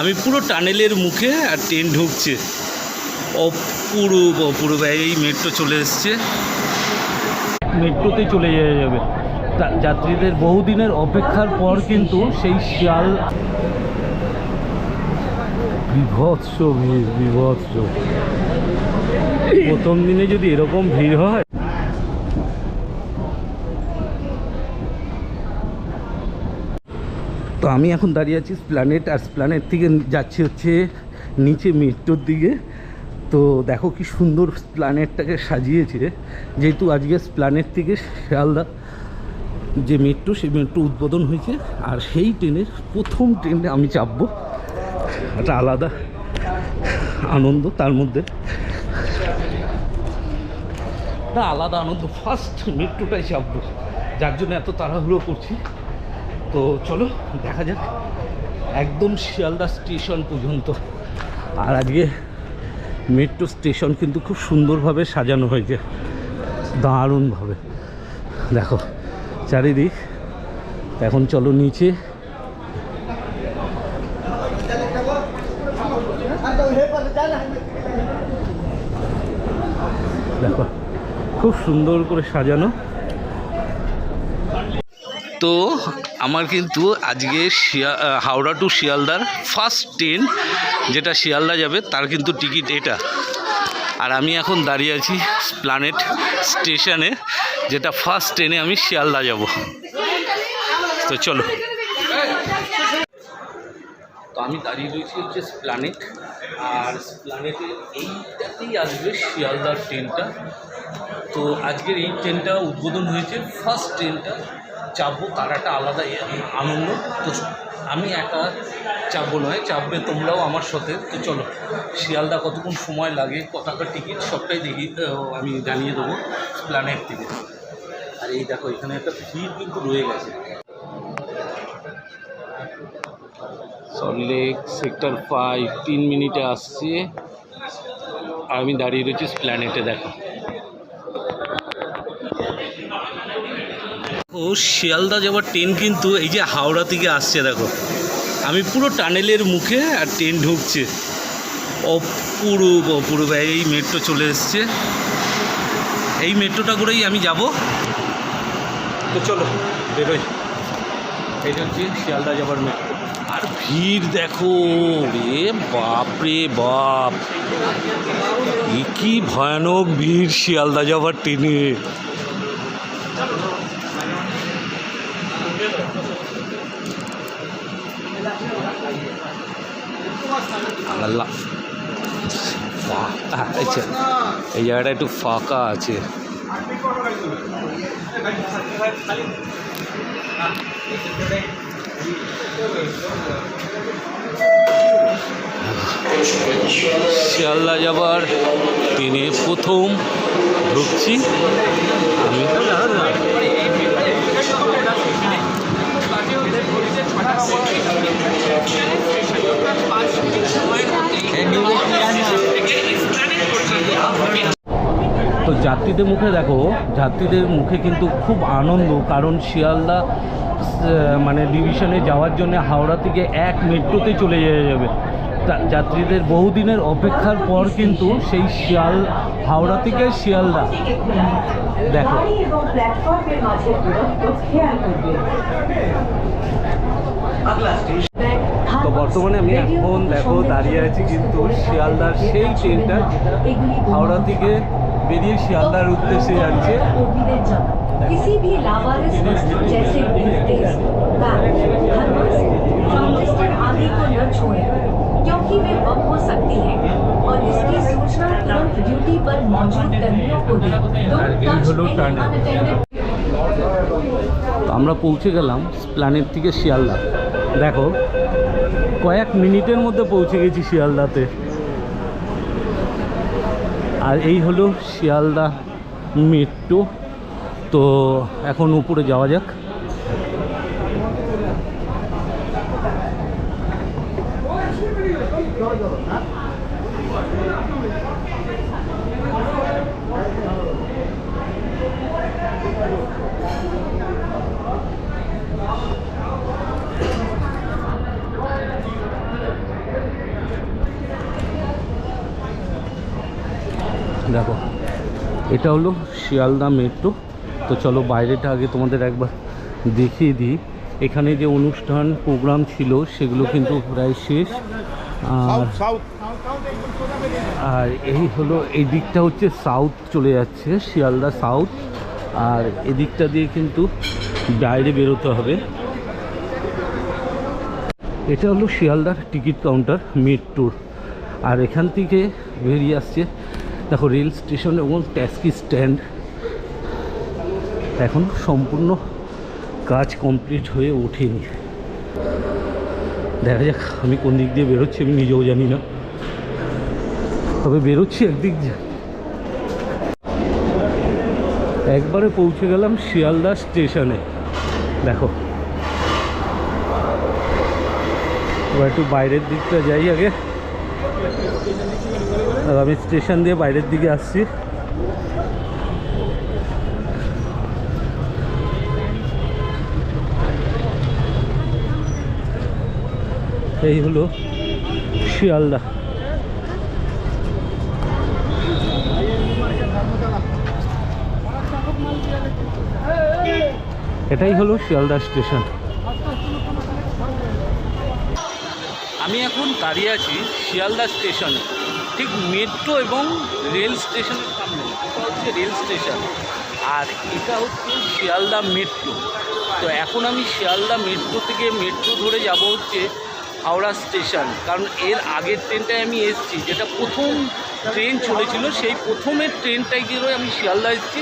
আমি পুরো টানেলের মুখে আর ট্রেন ঢুকছে। অপূর্ব অপূর্ব। এই মেট্রো চলে এসছে। মেট্রোতে চলে যাওয়া যাবে। যাত্রীদের বহুদিনের অপেক্ষার পর কিন্তু সেই শিয়াল বিভৎস ভিড়, বিভৎস। প্রথম দিনে যদি এরকম ভিড় হয় তো আমি এখন দাঁড়িয়ে আছি স্প্ল্যানেট আর স্প্ল্যানেট থেকে যাচ্ছি হচ্ছে নিচে মেট্রোর দিকে। তো দেখো কি সুন্দর স্প্ল্যানেটটাকে সাজিয়েছে। যেহেতু আজকে স্প্ল্যানেট থেকে শিয়ালদা যে মেট্রো সেই মেট্রো উদ্বোধন হয়েছে। আর সেই ট্রেনের প্রথম ট্রেনে আমি চাপবো। একটা আলাদা আনন্দ তার মধ্যে। একটা আলাদা আনন্দ। ফার্স্ট মেট্রোটাই চাপবো। যার জন্য এত তাড়াহুড়ো করছি। তো চলো, দেখা যাক। একদম শিয়ালদা স্টেশন পর্যন্ত। আর আজকে মেট্রো স্টেশন কিন্তু খুব সুন্দরভাবে সাজানো হয়েছে। দারুণভাবে। দেখো, চারিদিক। এখন চলো নিচে। দেখো, খুব সুন্দর করে সাজানো। তো আমার কিন্তু আজকে শিয়া হাওড়া টু শিয়ালদার ফার্স্ট ট্রেন যেটা শিয়ালদা যাবে, তার কিন্তু টিকিট এটা। আর আমি এখন দাঁড়িয়ে আছি প্ল্যানেট স্টেশনে যেটা ফার্স্ট ট্রেনে আমি শিয়ালদা যাব। তো চলো। তো আমি দাঁড়িয়ে রয়েছি হচ্ছে প্ল্যানেট আর প্ল্যানেটে এইটাতেই আসবে শিয়ালদার ট্রেনটা তো আজকের এই ট্রেনটা উদ্বোধন হয়েছে ফার্স্ট ট্রেনটা চাপবো তার একটা আলাদা আনন্দ। তো আমি একা চাপবো নয় চাপবে তোমরাও আমার সাথে। তো চলো, শিয়ালদা কতক্ষণ সময় লাগে কত টাকা টিকিট সবটাই দেখি আমি জানিয়ে দেবো প্ল্যানেট থেকে। আর এই দেখো, এখানে একটা ভিড় কিন্তু রয়ে গেছে। সল্টলেক সেক্টর ফাইভ তিন মিনিটে আসছে। আমি দাঁড়িয়ে রয়েছি প্ল্যানেটে, দেখো। ও শিয়ালদা যাওয়ার ট্রেন কিন্তু এই যে হাওড়া থেকে আসছে, দেখো। আমি পুরো টানেলের মুখে আর ট্রেন ঢুকছে। অপূর্ব অপূর্ব। এই মেট্রো চলে এসছে। এই মেট্রোটা করেই আমি যাব। তো চলো, বেরোই। এটা হচ্ছে শিয়ালদা যাবার মেট্রো। আর ভিড় দেখো রে বাপ। রে বাপ কি ভয়ানক ভিড় শিয়ালদা যাবার ট্রেনে। আল্লাহ আছে এই জায়গাটা একটু ফাঁকা আছে শিয়ালদা যাবার ট্রেনে প্রথম ঢুকছি আমি তো যাত্রীদের মুখে দেখো, যাত্রীদের মুখে কিন্তু খুব আনন্দ, কারণ শিয়ালদা মানে ডিভিশনে যাওয়ার জন্য হাওড়া থেকে এক মেট্রোতে চলে যাওয়া যাবে। যাত্রীদের বহুদিনের অপেক্ষার পর কিন্তু সেই শিয়াল, হাওড়া থেকে শিয়ালদা। দেখো। তো বর্তমানে আমি এখন দেখো দাঁড়িয়ে আছি কিন্তু শিয়ালদার সেই ট্রেনটা হাওড়া থেকে বেরিয়ে শিয়ালদার উদ্দেশ্যে যাচ্ছে किसी भी लावारिस वस्तु जैसे ब्रीफकेस, बैग, थर्मस, ट्रांजिस्टर आदि को न छुएं क्योंकि वे बम हो सकती हैं और इसकी सूचना तुरंत ड्यूटी पर मौजूद कर्मियों को दें আর Don't এই touch হলো any টার্নিং। unattended তো আমরা পৌঁছে গেলাম প্ল্যানেট থেকে শিয়ালদা দেখো, কয়েক মিনিটের মধ্যে পৌঁছে গেছি শিয়ালদাতে। আর এই হলো শিয়ালদা মেট্রো। তো এখন উপরে যাওয়া যাক। দেখো, এটা হলো শিয়ালদা মেট্রো। তো চলো বাইরেটা আগে তোমাদের একবার দেখিয়ে দিই। এখানে যে অনুষ্ঠান, প্রোগ্রাম ছিল, সেগুলো কিন্তু প্রায় শেষ। আর আর এই হলো, এই দিকটা হচ্ছে সাউথ চলে যাচ্ছে, শিয়ালদা সাউথ আর এদিকটা দিয়ে কিন্তু বাইরে বেরোতে হবে। এটা হলো শিয়ালদার টিকিট কাউন্টার মেট্রোর। আর এখান থেকে বেরিয়ে আসছে দেখো রেল স্টেশন এবং ট্যাক্সি স্ট্যান্ড এখন সম্পূর্ণ কাজ কমপ্লিট হয়ে ওঠেনি। দেখা যাক আমি কোন দিক দিয়ে বেরোচ্ছি, আমি নিজেও জানি না। তবে বেরোচ্ছি একদিক দিয়ে। একবারে পৌঁছে গেলাম শিয়ালদা স্টেশনে। দেখো। এবার একটু বাইরের দিকটা যাই আগে। আর আমি স্টেশন দিয়ে বাইরের দিকে আসছি। এই হলো শিয়ালদা। এটাই হলো শিয়ালদা স্টেশন। আমি এখন দাঁড়িয়ে আছি শিয়ালদা স্টেশনে। ঠিক মেট্রো এবং রেল স্টেশনের সামনে। এটা হচ্ছে রেল স্টেশন। আর এটা হচ্ছে শিয়ালদা মেট্রো। তো এখন আমি শিয়ালদা মেট্রো থেকে মেট্রো ধরে যাব হচ্ছে হাওড়া স্টেশন। কারণ এর আগের ট্রেনটায় আমি এসেছি, যেটা প্রথম ট্রেন চলেছিল, সেই প্রথমের ট্রেনটায় গিয়ে আমি শিয়ালদা এসেছি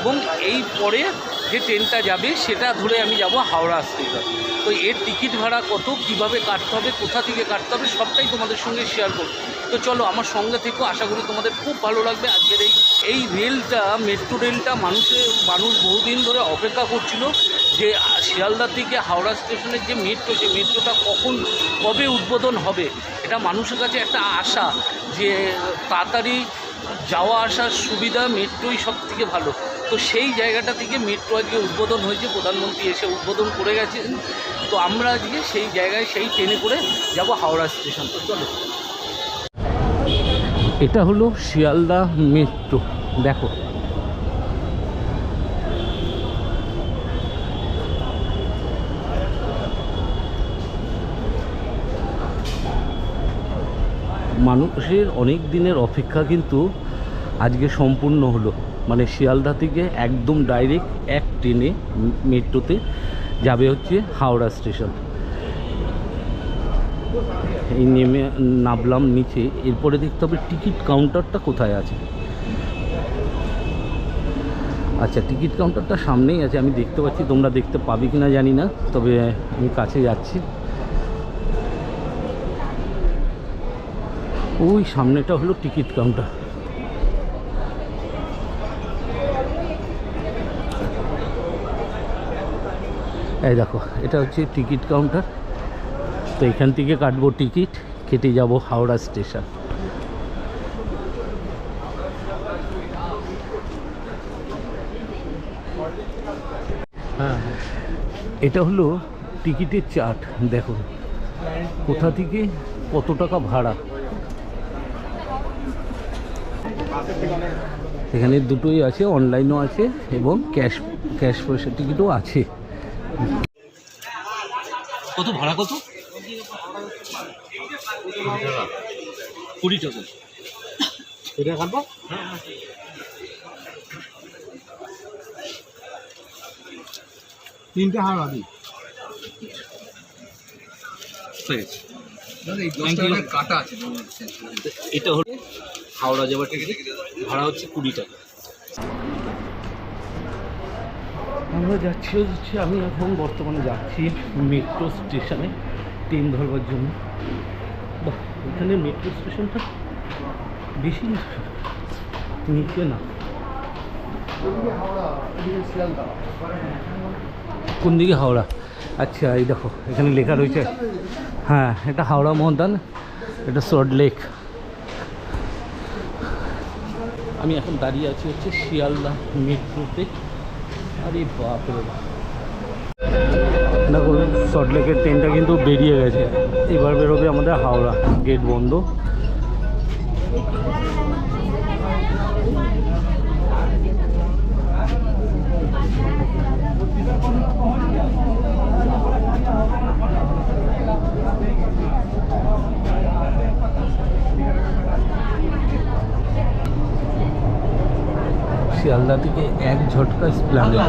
এবং এই পরে যে ট্রেনটা যাবে সেটা ধরে আমি যাব হাওড়া স্টেশন। তো এর টিকিট ভাড়া কত, কীভাবে কাটতে হবে, কোথা থেকে কাটতে হবে, সবটাই তোমাদের সঙ্গে শেয়ার করব। তো চলো আমার সঙ্গে থেকেও আশা করি তোমাদের খুব ভালো লাগবে। আজকের এই এই রেলটা মেট্রো রেলটা মানুষের মানুষ বহুদিন ধরে অপেক্ষা করছিল যে শিয়ালদা থেকে হাওড়া স্টেশনের যে মেট্রো যে মেট্রোটা কখন, কবে উদ্বোধন হবে, এটা মানুষের কাছে একটা আশা যে তাড়াতাড়ি যাওয়া আসার সুবিধা মেট্রোই সব থেকে ভালো। তো সেই জায়গাটা থেকে মেট্রো আজকে উদ্বোধন হয়েছে, প্রধানমন্ত্রী এসে উদ্বোধন করে গেছেন। তো আমরা আজকে সেই জায়গায় সেই ট্রেনে করে যাব হাওড়া স্টেশন। তো চলো। এটা হলো শিয়ালদা মেট্রো দেখো। মানুষের অনেক দিনের অপেক্ষা কিন্তু আজকে সম্পূর্ণ হলো। মানে শিয়ালদা থেকে একদম ডাইরেক্ট এক ট্রেনে মেট্রোতে যাবে হচ্ছে হাওড়া স্টেশন। এই নেমে নামলাম নিচে। এরপরে দেখতে হবে টিকিট কাউন্টারটা কোথায় আছে। আচ্ছা টিকিট কাউন্টারটা সামনেই আছে। আমি দেখতে পাচ্ছি, তোমরা দেখতে পাবে কি না জানি না, তবে আমি কাছে যাচ্ছি। ওই সামনেটা হলো টিকিট কাউন্টার। এই দেখো, এটা হচ্ছে টিকিট কাউন্টার। তো এখান থেকে কাটবো টিকিট কেটে যাব হাওড়া স্টেশন। হ্যাঁ এটা হলো টিকিটের চার্ট, দেখো। কোথা থেকে কত টাকা ভাড়া? এখানে দুটোই আছে, অনলাইনও আছে এবং ক্যাশ ক্যাশ পয়সা টিকিটও আছে। কত ভাড়া কত? কুড়ি টাকা। এটা কাটবো? তিনটে you. দশটা কাটা আছে। এটা হলো হাওড়া যাওয়ার টিকিট। ভাড়া হচ্ছে কুড়ি টাকা। আমরা যাচ্ছি হচ্ছে আমি এখন বর্তমানে যাচ্ছি মেট্রো স্টেশনে ট্রেন ধরবার জন্য। বাহ, এখানে মেট্রো স্টেশনটা বেশি নিচে না। কোন দিকে হাওড়া? আচ্ছা এই দেখো, এখানে লেখা রয়েছে। হ্যাঁ এটা হাওড়া মহদান এটা সল্ট লেক। আমি এখন দাঁড়িয়ে আছি হচ্ছে শিয়ালদা মেট্রোতে আরে দেখো সল্ট লেকের ট্রেনটা কিন্তু বেরিয়ে গেছে। এবার বেরোবে আমাদের হাওড়া। গেট বন্ধ। শিয়ালদা থেকে এক ঝটকা স্প্ল্যানেট।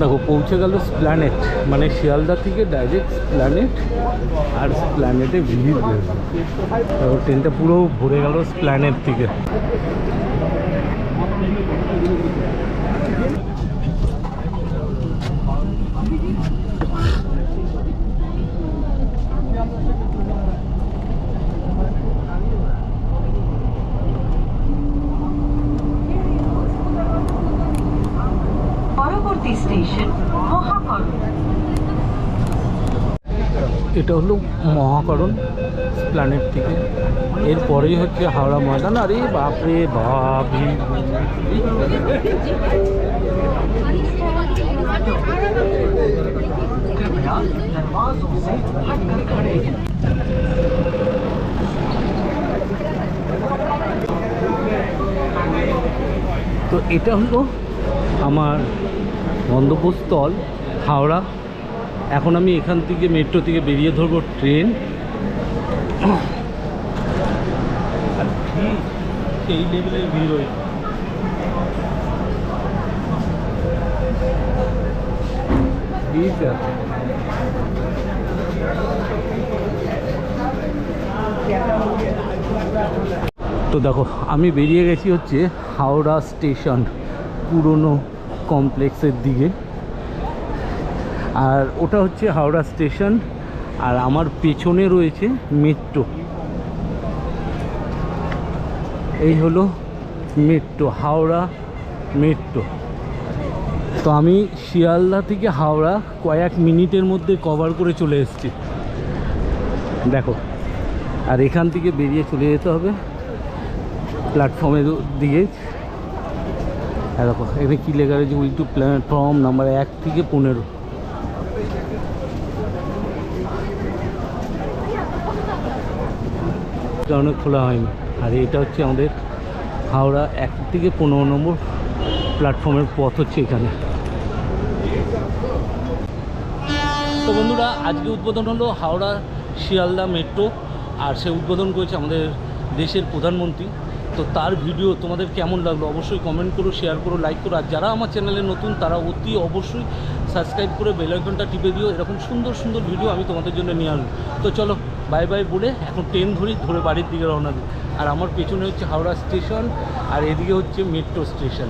দেখো পৌঁছে গেল স্প্ল্যানেট। মানে শিয়ালদা থেকে ডাইরেক্ট স্প্ল্যানেট আর স্প্ল্যানেটে ভিড়। দেখো ট্রেনটা পুরো ভরে গেল স্প্ল্যানেট থেকে। এটা হলো মহাকরণ প্ল্যানেট থেকে। এরপরেই হচ্ছে হাওড়া ময়দান। আরে বাপরে ভাবি তো এটা হলো আমার গন্তব্যস্থল হাওড়া। এখন আমি এখান থেকে মেট্রো থেকে বেরিয়ে ধরবো ট্রেন। সেই লেভেলের ভিড় আছে তো দেখো, আমি বেরিয়ে গেছি হচ্ছে হাওড়া স্টেশন পুরনো কমপ্লেক্সের দিকে। আর ওটা হচ্ছে হাওড়া স্টেশন, আর আমার পেছনে রয়েছে মেট্রো। এই হলো মেট্রো, হাওড়া মেট্রো। তো আমি শিয়ালদা থেকে হাওড়া কয়েক মিনিটের মধ্যে কভার করে চলে এসেছি। দেখো, আর এখান থেকে বেরিয়ে চলে যেতে হবে প্ল্যাটফর্মের আর দেখো, এখানে কী লেখা রয়েছে উইল টু প্ল্যাটফর্ম নাম্বার এক থেকে পনেরো। কারণে খোলা হয়নি। আর এটা হচ্ছে আমাদের হাওড়া এক থেকে পনেরো নম্বর প্ল্যাটফর্মের পথ হচ্ছে এখানে। তো বন্ধুরা, আজকে উদ্বোধন হলো হাওড়া শিয়ালদা মেট্রো, আর সে উদ্বোধন করেছে আমাদের দেশের প্রধানমন্ত্রী। তো তার ভিডিও তোমাদের কেমন লাগল অবশ্যই কমেন্ট করো শেয়ার করো লাইক করো। আর যারা আমার চ্যানেলে নতুন, তারা অতি অবশ্যই সাবস্ক্রাইব করে বেল আইকনটা টিপে দিও। এরকম সুন্দর সুন্দর ভিডিও আমি তোমাদের জন্য নিয়ে আসব। তো চলো বাই বাই বলে এখন ট্রেন ধরি, ধরে বাড়ির দিকে রওনা দিই। আর আমার পেছনে হচ্ছে হাওড়া স্টেশন, আর এদিকে হচ্ছে মেট্রো স্টেশন